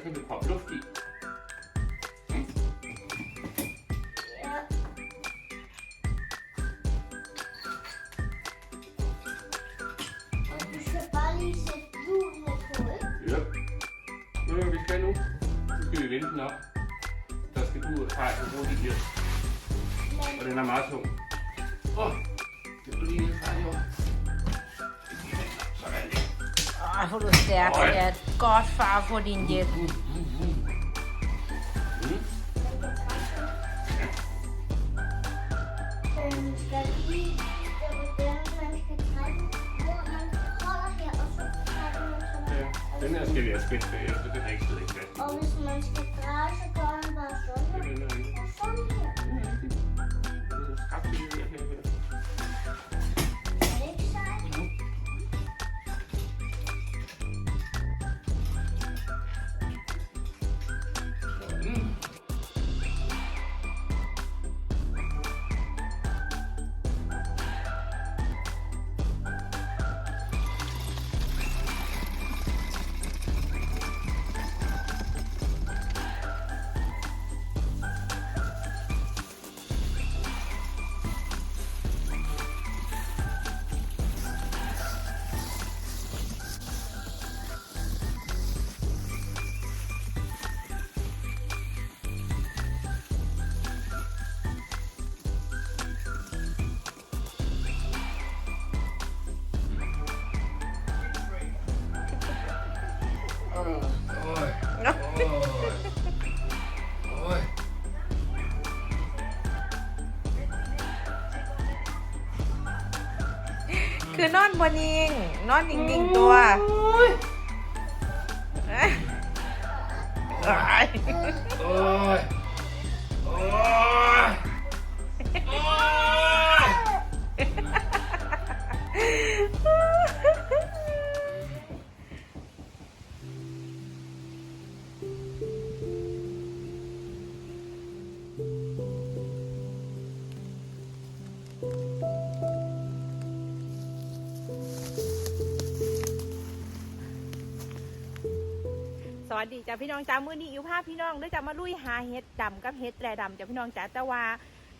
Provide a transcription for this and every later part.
så kan vi proppe luft i. vende den op. Der skal du ud og bruge de her. Og den er meget tung. Åh, oh, det var lige lidt fejl i år. Sådan. Åh, hvor du stærk, oh. Godfather in j e t Den her skal vi have skidt bagefter, den er ikke slet fast. Og hvis man skal dreje, så går han bare sådan her. Og sådan her. Det er en det her. บนิงนอนนิ่งๆตัว วัสดีจ้าพี่น้องจ้ามื้อนี้อิวพาพพี่น้องด้อจะมาลุยหาเห็ดดำกับเห็ดแร่ดำจ้าพี่น้องจ้าแต่ว่า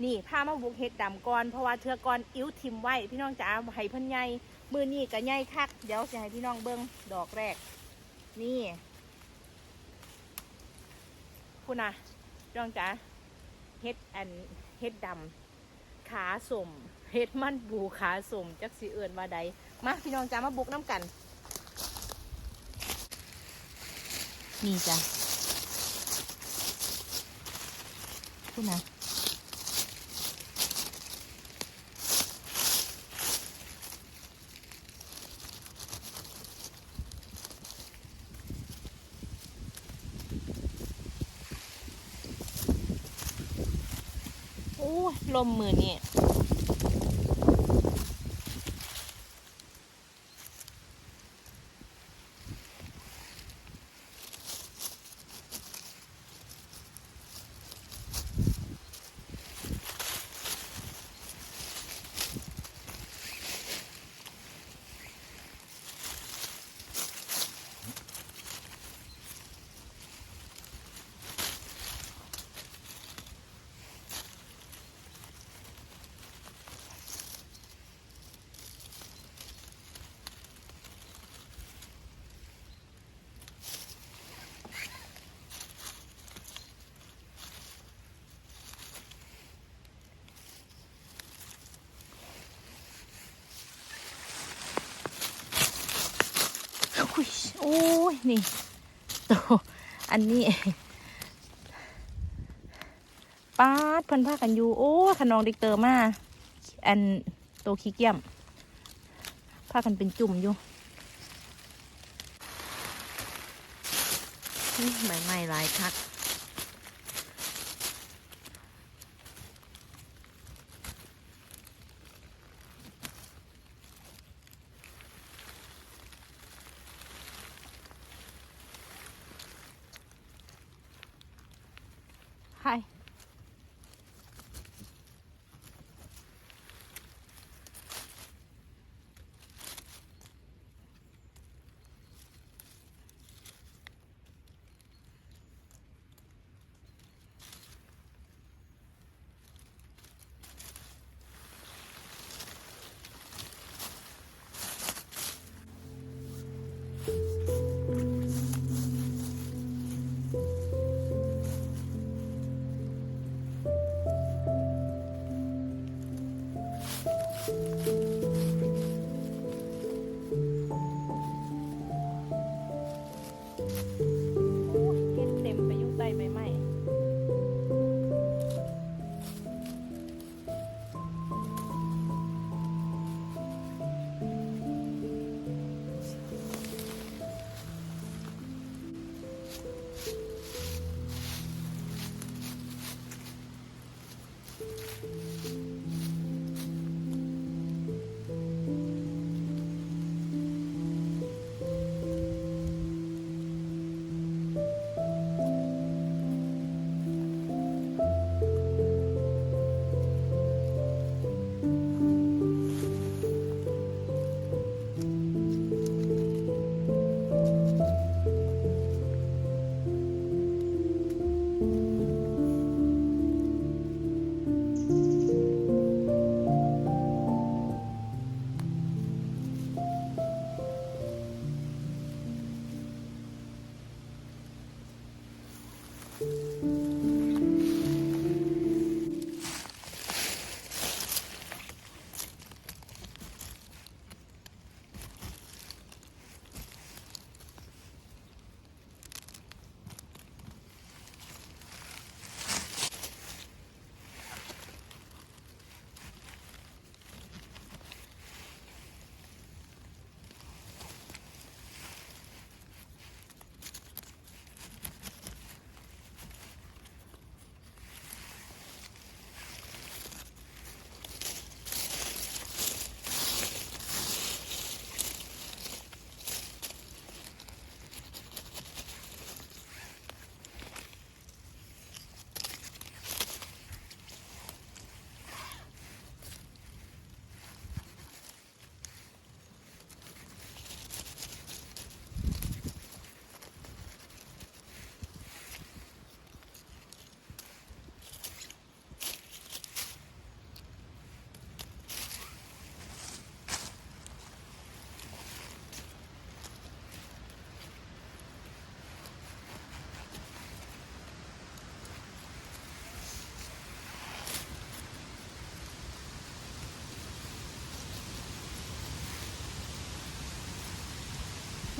นี่พามาบุกเห็ดดำก่อนเพราะว่าเทือก่อนอิวทิมไว้พี่น้องจ้าให้เพิ่นใหญ่มื้อนี้ก็ใหญ่คักเดี๋ยวจะให้พี่น้องเบิ่งดอกแรก นี่คุณนะพี่น้องจ้าเห็ดอันเห็ดดำขาสมเห็ดมันบูขาสมจักสิเอิ้นว่าใดมาพี่น้องจ้ามาบุกน้ำกัน นี่จ้ะพูดนะโอ้ลมมือนี่อุ๊ยโอ้ย นี่โตอันนี้ป้าดพันผ้ากันอยู่ โอ้ขนองเด็กเตอมาอันโตขี้เกียมพากันเป็นจุ่มอยู่ใบไม้หลายคัก Hi.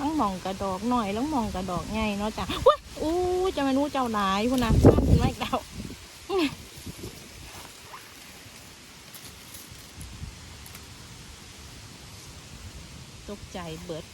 ลังมองกระดอกหน่อยลังมองกระดอกใหญ่เนาะจ้ะว้ยอู้จะมานู้เจ้าหลายคุณนะข้ามถึงไม่เดาตกใจเบิด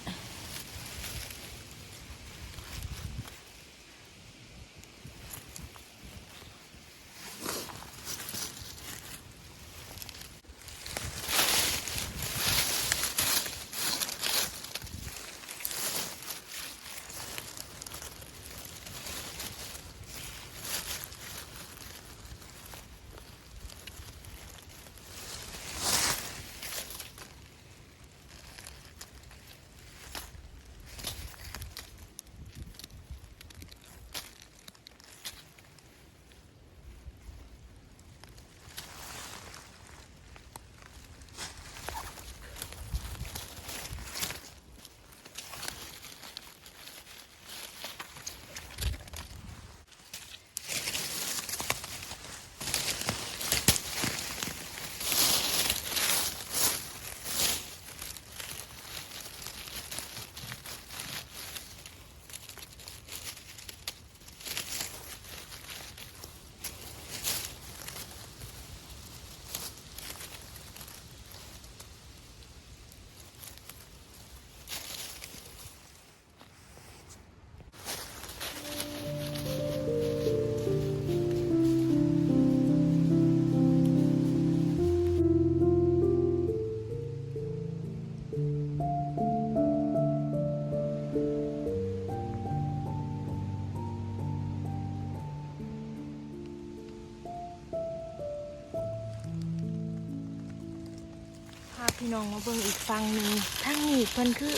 มาเบิ่งอีกฟังหนึ่งทางนี้เพิ่นคือ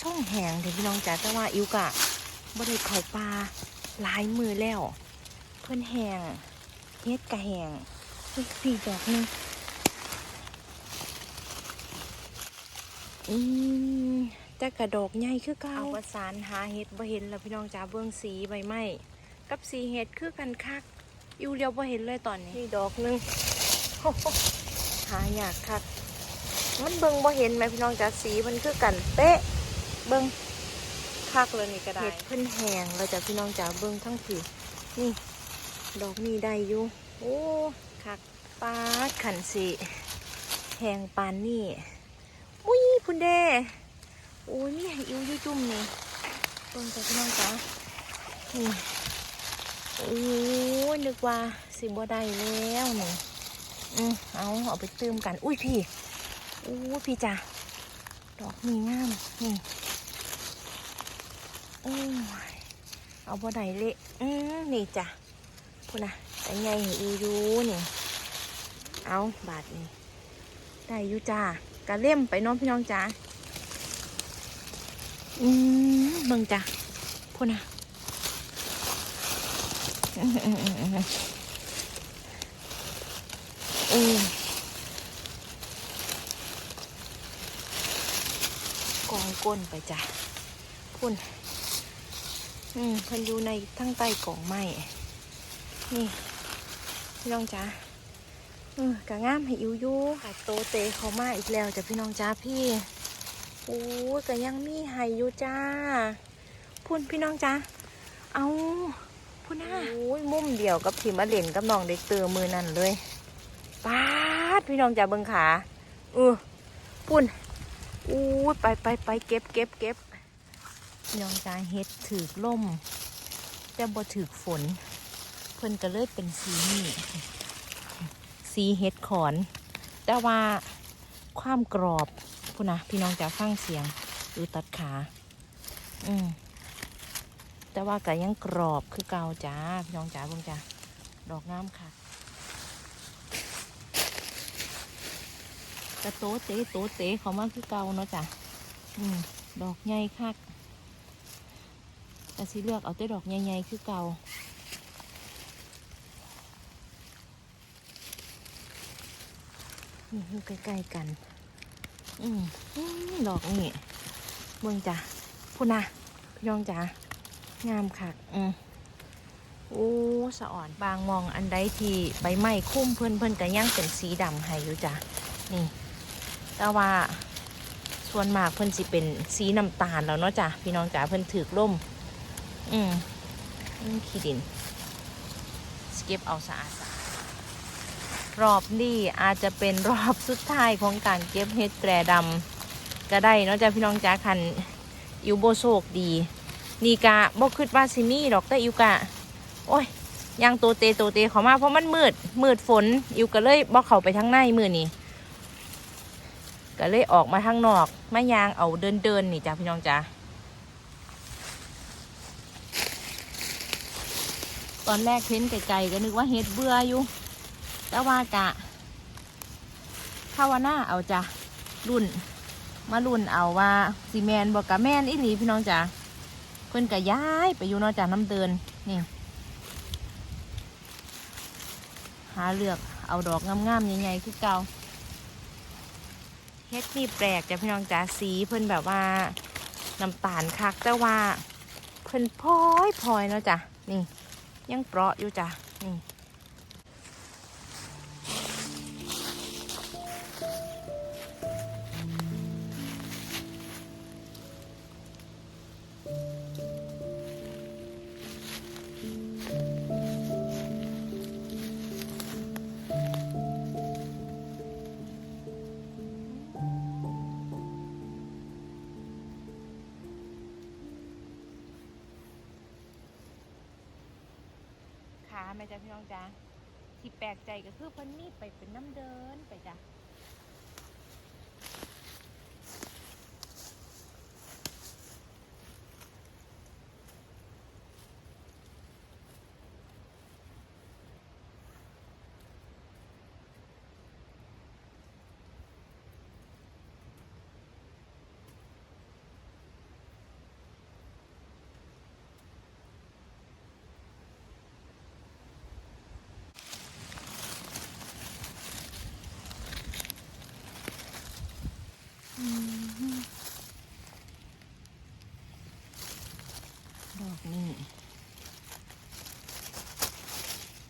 ช่องแหงเดี๋ยวพี่น้องจ๋าแต่ว่าอิวกะบ่ได้เข้าป่าหลายมือแล้ว เพิ่นแหงเฮ็ดกะแหงอีกสี่ดอกหนึงอืมแต่กระดอกใหญ่คือเก่าเอาประสานหาเฮ็ดบ่เห็นแล้วพี่น้องจ๋าเบิ่งสีใบไม้กับสีเฮ็ดคือกันคักอยู่เดียวบ่เห็นเลยตอนนี้นี่ดอกหนึงหายากคัก มันเบิ่งบ่เห็นไหมพี่น้องจ้าสีมันคือกันเป๊ะ เบิ่งคักเลยนี่ก็ได้เห็ดเพิ่นแหงเราจะพี่น้องจ๋าเบิ่งทั้งผีนี่ดอกนี้ได้อยู่โอ้คักปาดขันสิแหงปานนี่อุ้ยพุ่นเด้โอ้ยนี่ให้อิวอยุ่จุ่มนี่เบิ่งจ้าพี่น้องจ๋านี่โอ้ยนึกว่าสิบ่ได้แล้วนี่อืมเอาเอาไปเติมกัน อุ้ยพี่ อู้พี่จ้ะดอกมีงามนี่โอ้ยเอาบ่ได้เละอืมนี่จ้ะพูนะแต่ไงอีอยู่นี่เอาบาทนี่ได้ยูจ้ากระเล่มไปน้องพี่น้องจ้าอืมเบิ่งจ้ะพูนะอืมอืมอืมอืมอืม ก้นไปจ้ะพุ่น อืมพิ่นอยู่ในทั้งใต้กองไม้นี่พี่น้องจ้าเออกะงามให้อิวยู่กะโตเตเขามาอีกแล้วจ้ะพี่น้องจ้าพี่โอ้กะยังมีให้อยู่จ้า พุ่นพี่น้องจ้าเอาพุ่นน่ะโอ้ยมุมเดียวกับทีมาเล่นกับน้องเด็กเตอมือนั่นเลยป้าดพี่น้องจ้าเบิงขาเออพุ่น อู้ยไปไปไปเก็บเก็บเก็บยองจาเฮ็ดถือกล่ม แต่บ่ถือกฝน เพิ่นก็เลยเป็นสีนี่สีเฮ็ดขอน แต่ว่าความกรอบพูนะพี่น้องจะฟังเสียงหรือตัดขา อืมแต่ว่าก็ยังกรอบคือเก่าจ้า พี่น้องจ๋าเบิ่งจ้าดอกงามค่ะ กระโตเตโตเตเขามาคือเก่าเนาะจ้ะอืมดอกใหญ่คักแต่สิเลือกเอาแต่ดอกใหญ่ๆคือเก่านี่อยู่ใกล้ๆกัน อืมดอกนี่เบิ่งจ้ะพูน่ะยองจ้ะงามคัก อืมโอ้สะอ่อนบางมองอันใดที่ใบไม้คุ้มเพื่อนเพื่อนก็ยังเป็นสีดำให้อยู่จ้ะนี่ แต่ว่าส่วนมากเพิ่นสิเป็นสีน้ำตาลแล้วเนาะจ้ะพี่น้องจ๋าเพิ่นถือล่ม อืมขี้ดินสเก็บเอาสะอาดรอบนี้อาจจะเป็นรอบสุดท้ายของการเก็บเห็ดแตรดำก็ได้เนาะจ้ะพี่น้องจ๋าคันอิวโบโชคดี นี่กะบ่คิดว่าสิมี่ดอกแต่อิวกะ โอ้ยยังโตเตโตเตเขามาเพราะมันมืดมืดฝนอิวก็เลยบ่เข้าไปทางในมือนี่ ก็เลยออกมาทางนอกมายางเอาเดินเดินนี่จ้ะพี่น้องจ้ะตอนแรกเห็นไกลๆก็นึกว่าเฮ็ดเบื่ออยู่ แต่ว่ากะภาวนาเอาจ้ะรุ่น มารุ่นเอาว่าซีแมนบอกกะแมนอีหลีพี่น้องจ้ะเพิ่อนกะย้ายไปอยู่นอกจากน้ำเดินนี่หาเลือกเอาดอกงามๆใหญ่ๆคือเก่า เฮ็ดนี่แปลกจ้ะพี่น้องจ๋าสีเพิ่นแบบว่าน้ำตาลคักแต่ว่าเพิ่นพลอยพลอยเนาะจ้ะนี่ ยังเปราะอยู่จ้ะนี่ แม่จ้ะพี่น้องจ้าที่แปลกใจก็คือเพิ่นมีไปเป็นน้ำเดินไปจ้ะ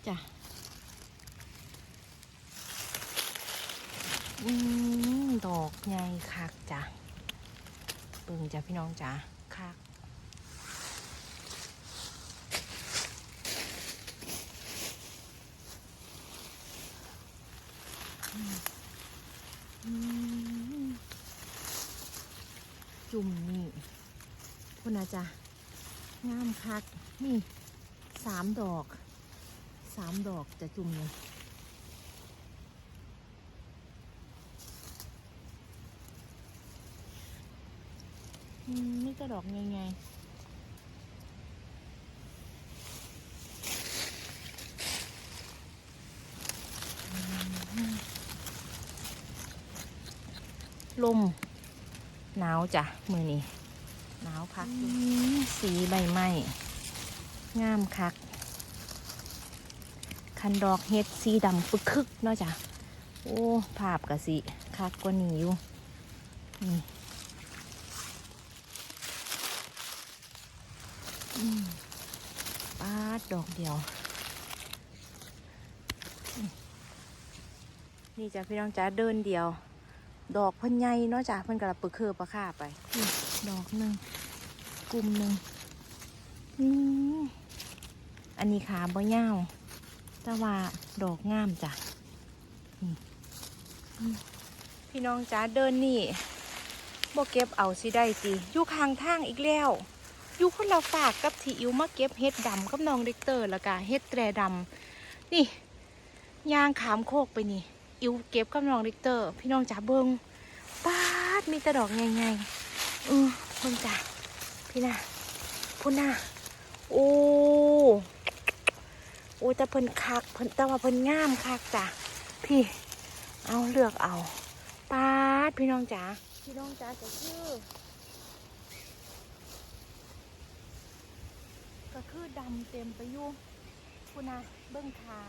จ้ะอืมดอกใหญ่คักจ้ะเบิ่งจ้ะพี่น้องจ้ะคักอืมจุ่มนี่คุณอาจ้ะงามคักนี่สามดอก สาม ดอกจะจุ่มเลยอืมนี่ก็ดอกไงลมหนาวจ้ะ มือนี้หนาวคักอยู่สีใบไม้งามคัก คันดอกเฮ็ดสีดำปึกคึกเนาะจ้ะ โอ้ ภาพกะสิคักกว่านี้อยู่นี่ปาดดอกเดียว นี่จ้ะพี่น้องจ้าเดินเดียว ดอกพิ่นใหญ่เนาะจ้ะเพิ่นกระปึกคือปลาค่าไป ดอกหนึ่งกลุ่มหนึ่งอันนี้ขาบ่ยาว แต่ว่าดอกงามจ้ะพี่น้องจ้าเดินนี่บ่เก็บเอาสิได้สิอยู่ข้างทางอีกแล้วอยู่คนละฝากกับที่อิวมาเก็บเฮ็ดดำกับน้องเด็กเตอร์แล้วก็เฮ็ดแตรดำนี่ยางขามโคกไปนี่ อิวเก็บกับน้องเด็กเตอร์ พี่น้องจ๋าเบิงป้าดมีแต่ดอกใหญ่ๆเออเพิ่นจ๋าพี่น่ะพุ่นน่ะโอ้ โอ้แต่เพิ่นคักเพิ่นแต่ว่าเพิ่นงามคักจ้ะพี่เอาเลือกเอาปาดพี่น้องจ๋าพี่น้องจ๋าจะชื่อก็คือดำเต็มไปอยู่คุณนะเบิ้งขา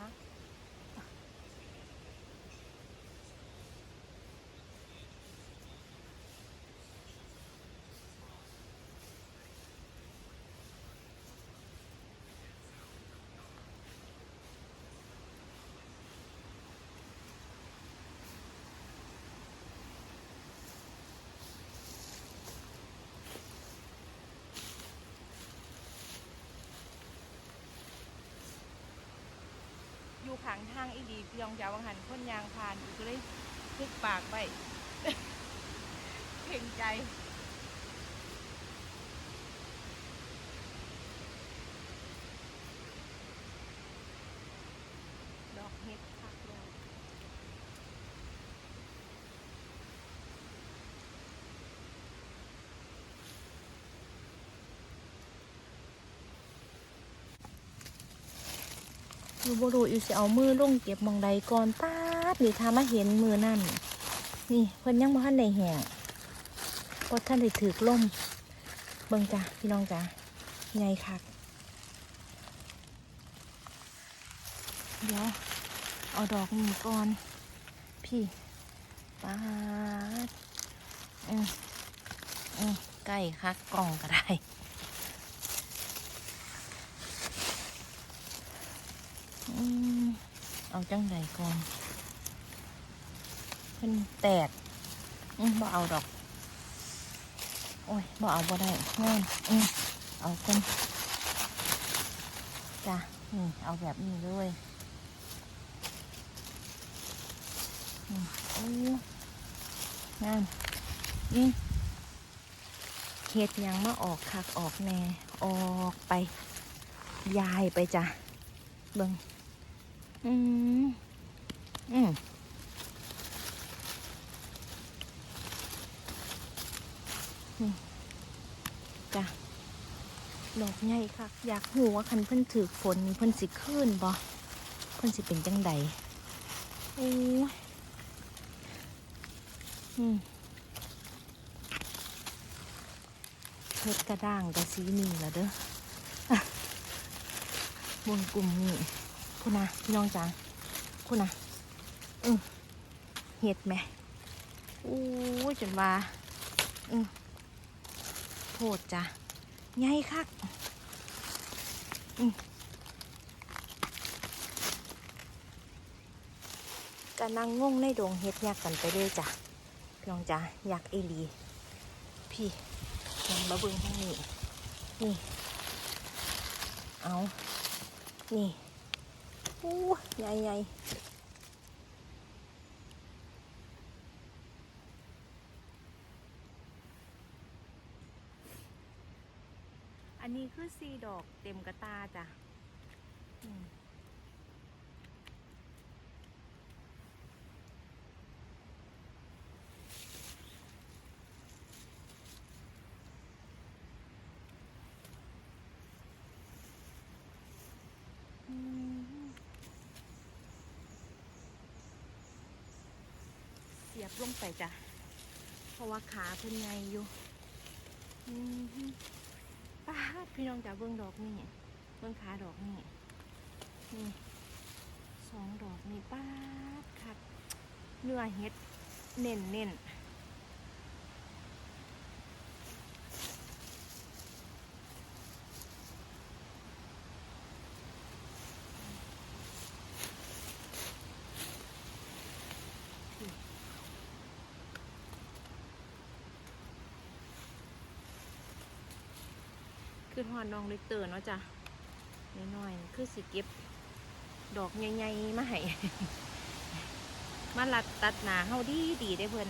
างทางอีดีพี่น้องจ๋าวังหันคนยางพานอีกเลยพึกปากไปเพ่งใจ ดอกเห็ดคักเลย อยู่บรูอยู่สิเอามือลงเก็บมองใดก่อนป้าดนี่ถ้ามาเห็นมือนั่น นี่เพิ่นยังบ่ทันได้แหงบ่ทันได้ถือกล่ม เบิ่งจ้ะพี่น้องจ้ะใหญ่คักเดี๋ยวเอาดอกนี้ก่อน พี่ป้าดอืมอืมใกล้คักกล่องก็ได้ อืม เอาจังใดก่อนเพิ่นแตกอืมบ่เอาดอก โอ้ยบ่เอาบ่ได้งอนอืมเอาคนจ้ะนี่เอาแบบนี้เลยอืมโอ้งามนี่เฮ็ดยังมาออกคักออกแน่ออกไป ยายไปจ้ะเบิ่ง อืม อืมจ้ะดอกใหญ่ค่ะ อยากหูว่าคันเพิ่นถือฝนเพิ่นสิขึ้นบ่เพิ่นสิเป็นจังใดโอ้ยอืมเพชรกระด้างกระสีนี่ละเด้อบนกลุ่มนี่ คุณนะพี่น้องจังคุณนะอือเห็ดไหมอู้จนว่าอือโพดจ้ะใหญ่คักอือกำลังงงในดงเห็ดยักกันไปเลยจ้ะพี่น้องจ้ะอยากเอลี พี่ลองมาเบิ่งทางนี้นี่ เอา นี่ อู้ใหญ่ใหญ่อันนี้คือซีดอกเต็มกระตาจ้ะอืมอืมเสีย บลงไปจ้ะ เพราะว่าขาเพิ่นไงอยู่ป้าพี่น้องจ๋าเบื้องดอกนี่เบื้องขาดอกนี่นี่สองดอกนี่ป้าคัดเนื้อเห็ดเน่นเน่น คือหอนน้องเล็กเตอร์เนาะจ้ะน้อยๆคือสิเก็บ ดอกใหญ่ๆมาให้มาลัดตัดหนาเฮาดีดีได้เพิ่น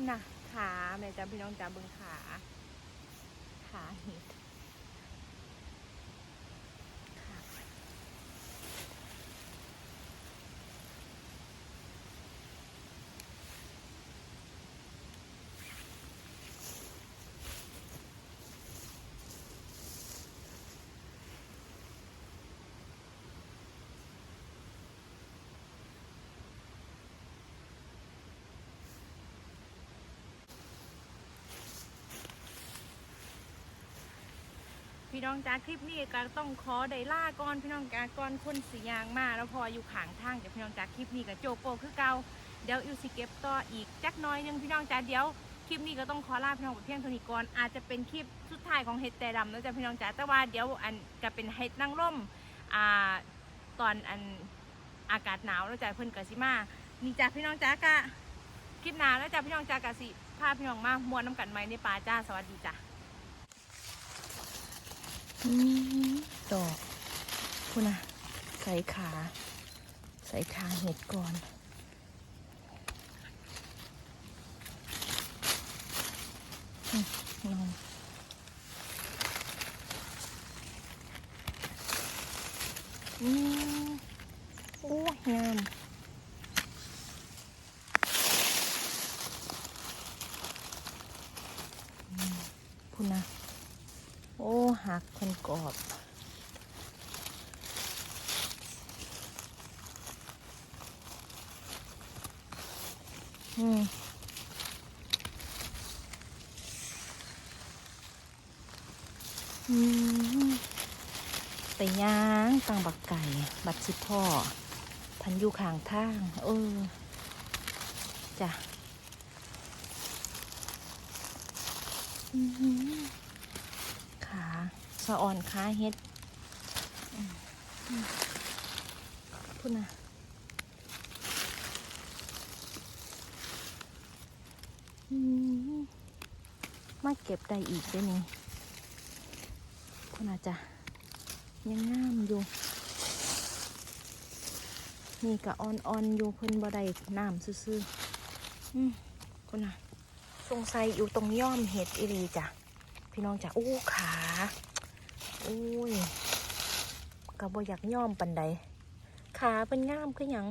คุณนะขาแม่จ้าพี่น้องจ้าเบิ่งขาขาเห็ด พี่น้องจ้าคลิปนี้ก็ต้องขอได้ล่าก่อนพี่น้องจ้าก่อนคนสียางมาแล้วพออยู่ขางทางจ้ะพี่น้องจ้าคลิปนี้ก็โจโปคือเก่าเดี๋ยวอิวสิเก็บต่ออีกจักน้อยหนึงพี่น้องจ้าเดี๋ยวคลิปนี้ก็ต้องขอลาพี่น้องไปเพียงเท่านี้ก่อนอาจจะเป็นคลิปสุดท้ายของเห็ดแต่ดำแล้วจ้ะพี่น้องจ้าแต่ว่าเดี๋ยวอันก็เป็นเห็ดนางร่มอ่าตอนอันอากาศหนาวแล้วจ้ะเพิ่นกะสิมานี่จ้ะพี่น้องจ้ากะคลิปหนาแล้วจ้ะพี่น้องจ้ากะสิพาพี่น้องมามวนน้ำกันไหมในป่าจ้าสวัสดีจ้ะ ดอกคุณนะใส่ขา ใส่ขาเห็ดก่อนอืมลองอืมโอ้งามอืมคุณนะ โอ้หักคนกรอบอืมแต่ย่างตังบักไก่ บัดสิพ่อ พันอยู่ข้างทาง เออ จ้ะ อืม สะอ่อนขาเฮ็ดพูดนะมาเก็บได้อีกได้นี่พูดนะจ๊ะยังงามอยู่ นี่กะอ่อนๆอยู่เพิ่นบ่ได้น้ำซื่อๆอืมพูดนะสงสัยอยู่ตรงย่อมเห็ดอีหลีจ้ะ พี่น้องจ๋าโอ้ขา อ้ยก็บ่อยากย่อมปันใดขาเป็นง่ามคือหยัง